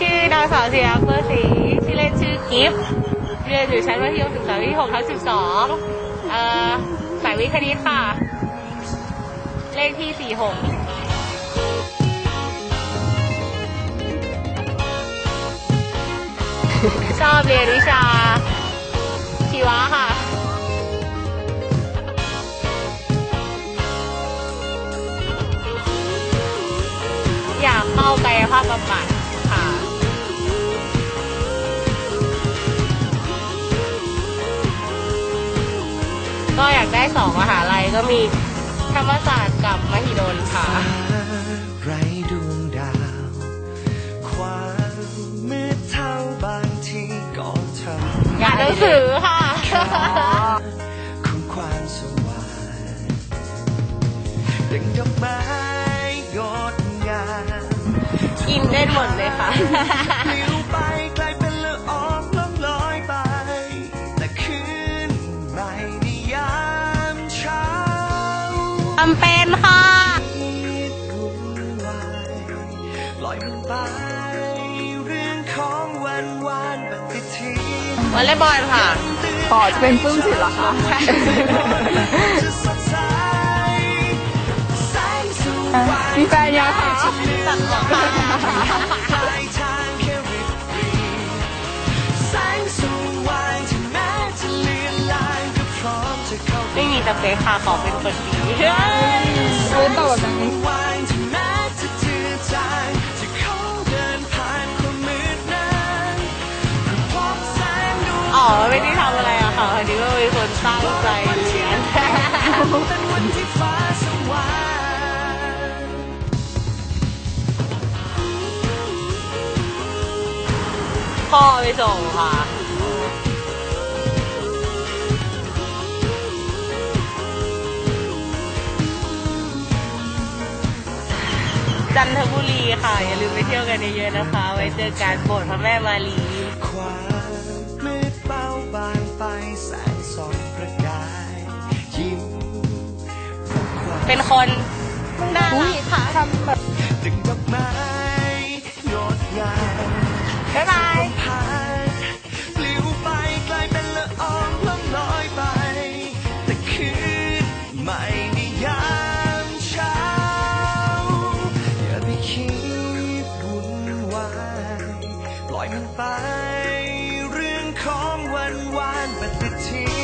ชื่อนางสาวเสียเบอร์สีชื่อเล่นชื่อกิฟต์เรียนอยู่ชั้นมัธยมศึกษาปีที่หกทับสิบสองเอ่อสายวิทย์คณิตค่ะ เลขที่สี่หกชอบเรียนวิชา ชีวะค่ะ อยากเข้ากายภาพบำบัด ได้สองมหาลัยก็มีธรรมศาสตร์กับมหิดลค่ะ ไรดวงดาว ความมืดเท่าบางทีก็ทำอยากหนังสือค่ะ ของความสว่างดังดอกไม้งดงามกินได้หมดเลยค่ะ ปลิวไปำเป็นค่ะวุ่นวายลอยมันไปเรื่องของวันวานปฏิทินวอลเลย์บอลค่ะอ๋อจะเป็นปลื้มจิตเหรอคะจะสดใสแสงสว่างมีแฟนยังคะตัดหัวค่ะปล เปคค่ะขอเป็นคนดีรู้ตัวแบบนี้วางที่แม้จะอ๋อไม่ได้ทำอะไรอะค่ะพอดีว่าเป็นคนตั้งใจเรียนเป็นวันที่ฟ้าสว่างพ่อไปส่งค่ะ จันทบุรีค่ะ อย่าลืมไปเที่ยวกันเยอะๆนะคะ ไว้เจอกันโบสถ์พระแม่มารีความมืดเบาบางไปแสงส่องประกายยิ้มรับความเป็นคนน่ารักค่ะทำแบบดึงดอกไม้ wine, but the tears.